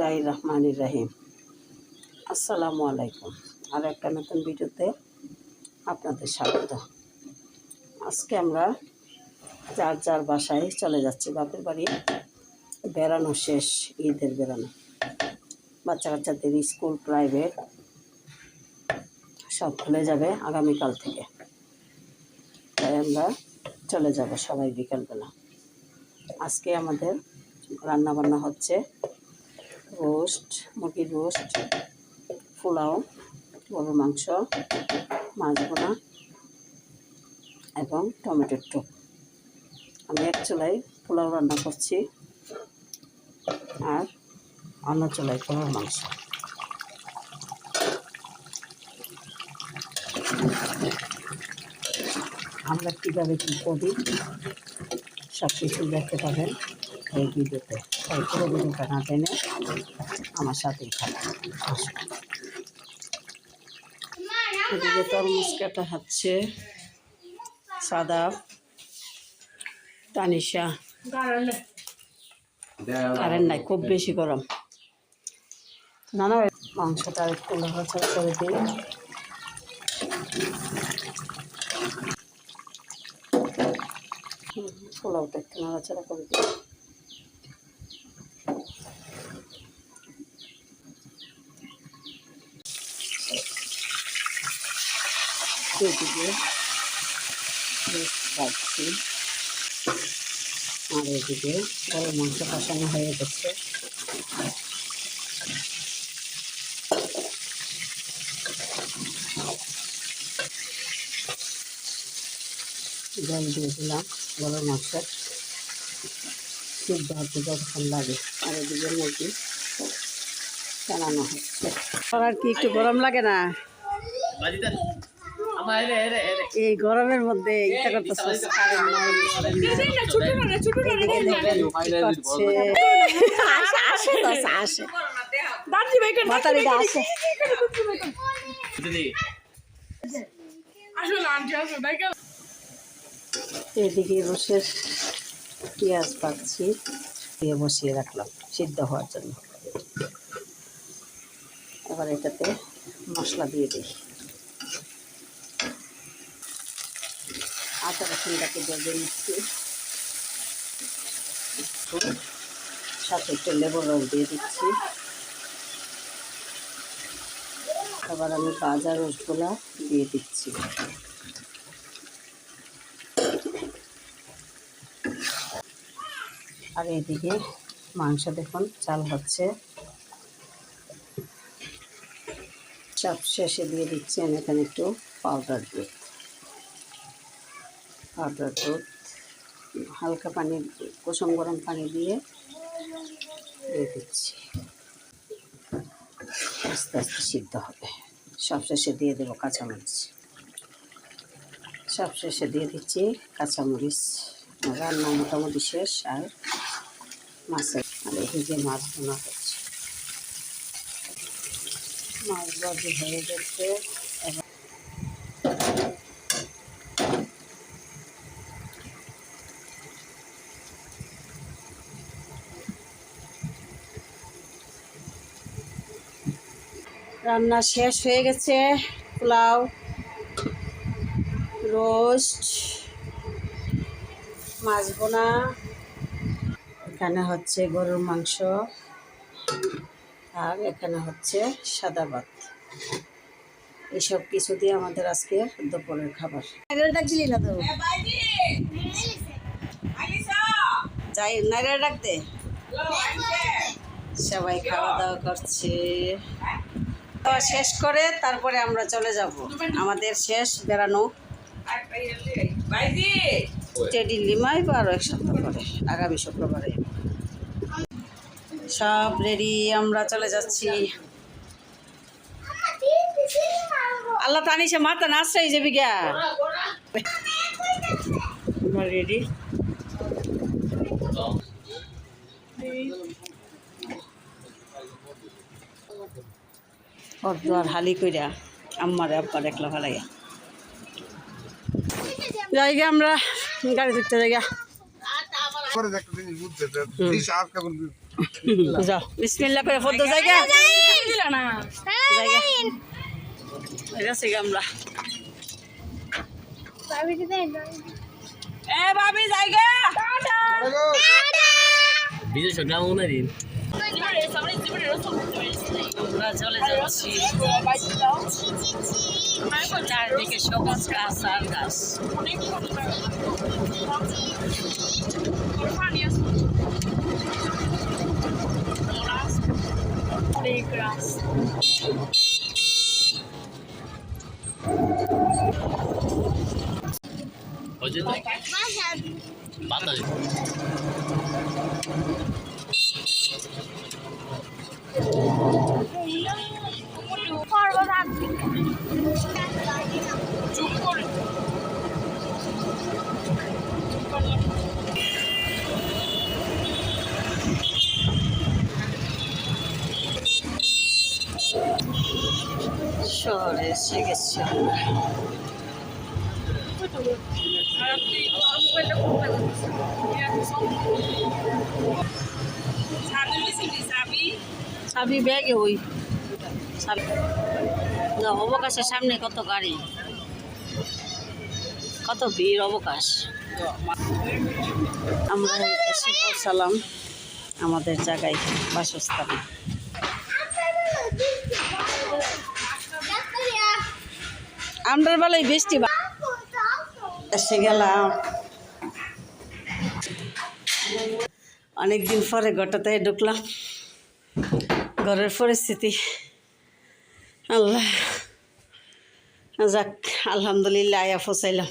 বিসমিল্লাহ রহমান রাহিম আসসালামু আলাইকুম। আর একটা নতুন ভিডিওতে আপনাদের স্বাগত। আজকে আমরা যার যার বাসায় চলে যাচ্ছি। বাপের বাড়ি বেড়ানো শেষ, ঈদের বেড়ানো। বাচ্চা কাচ্চাদের স্কুল, প্রাইভেট সব খুলে যাবে আগামীকাল থেকে। তাই আমরা চলে যাব সবাই বিকালবেলা। আজকে আমাদের রান্না বান্না হচ্ছে রোস্ট, মুরগির রোস্ট, পোলাও, গরুর মাংস, মাছ বোনা এবং টমেটোর টুক আমি এক চুলাই পোলাও রান্না করছি আর অন্য চুলাই গরুর মাংস। আমরা কীভাবে কী করি সব কিছু দেখতে পাবেন। এই ভিডিওতে তাই পুরো ভিডিওটা না টেনে আমার থাকুন আসুন এদিকে তরমুজ কাটা হচ্ছে সাদা তানিশা। কারেন্ট নাই, খুব বেশি গরম। না না মাংসটা একটু লড়াচড়া করে দিই। পোলাওটা একটু নাড়াচাড়া করে দিই। এদিকে পাচ্ছি। আর এদিকে গরম মাংস কষানো হয়ে গেছে। জল দিয়ে দিলাম গরম মাংস। সিদ্ধ হতে যতক্ষণ লাগে। আর এদিকে মুরগি চালানো হচ্ছে। আর কি একটু গরম লাগে না? এই গরমের মধ্যে ইচ্ছা করতেছে। এদিকে বসে পেঁয়াজ পাচ্ছি দিয়ে বসিয়ে রাখলাম সিদ্ধ হওয়ার জন্য। এবার এটাতে মশলা দিয়ে দিই। আদা রসুনটাকে বেজে নিচ্ছি সাথে একটু লেবুর রস দিয়ে দিচ্ছি। আবার আমি গাজা রসগোল্লা দিয়ে দিচ্ছি। আর এদিকে মাংস দেখুন, চাল হচ্ছে। সব শেষে দিয়ে দিচ্ছেন এখানে একটু পাউডার দুধ পাউডার দুধ হালকা পানি, কুসুম গরম পানি দিয়ে দিয়ে দিচ্ছি। আস্তে আস্তে সিদ্ধ হবে। সব শেষে দিয়ে দেবো কাঁচামরিচ। সব শেষে দিয়ে দিচ্ছি কাঁচামরিচ। রান্না মোটামুটি শেষ আর মাছের এই যে মাছ বোনা হচ্ছে। মাছ বাজি হয়ে গেছে এবার রান্না শেষ হয়ে গেছে। পোলাও রোস্ট মাছ বোনা এখানে হচ্ছে গরুর মাংস আর এখানে হচ্ছে সাদা ভাত। এসব কিছু দিয়ে আমাদের আজকে দুপুরের খাবার। ডাকছিলি না তো? যাই নাইরা ডাক দে। সবাই খাওয়া দাওয়া করছে। খাওয়া শেষ করে তারপরে আমরা চলে যাব। আমাদের শেষ বেড়ানো। টেডি লিমাই বা আরও এক সপ্তাহ পরে আগামী শুক্রবারে। সব রেডি আমরা চলে যাচ্ছি। আল্লাহ তানিসে মাথা নাচটাই যাবি গা রেডি আর হালি কইরা আম্মারে আব্বার একলা ভালাইয়া জায়গা আমরা, গাড়ি ধরতে জায়গা যাও বিসমিল্লা আমরা। এ ভাবি জায়গা বিজয় আমরা চলে যাচ্ছি চারদিকে সবুজ গাছ আর গাছ হচ্ছে বাতাস শহরে এসে গেছি চাবি ব্যাগে ওই চাবি অবকাশের সামনে কত গাড়ি? কত ভিড় অবকাশ? আমরা এসে আমাদের জায়গায় বাসস্থানে। আমরার বেলায় বৃষ্টি এসে গেলাম। অনেকদিন পরে গোটাতে ঢুকলাম। ঘরের পরিস্থিতি আল্লাহ। যাক আলহামদুলিল্লাহ আয়া ফসাইলাম।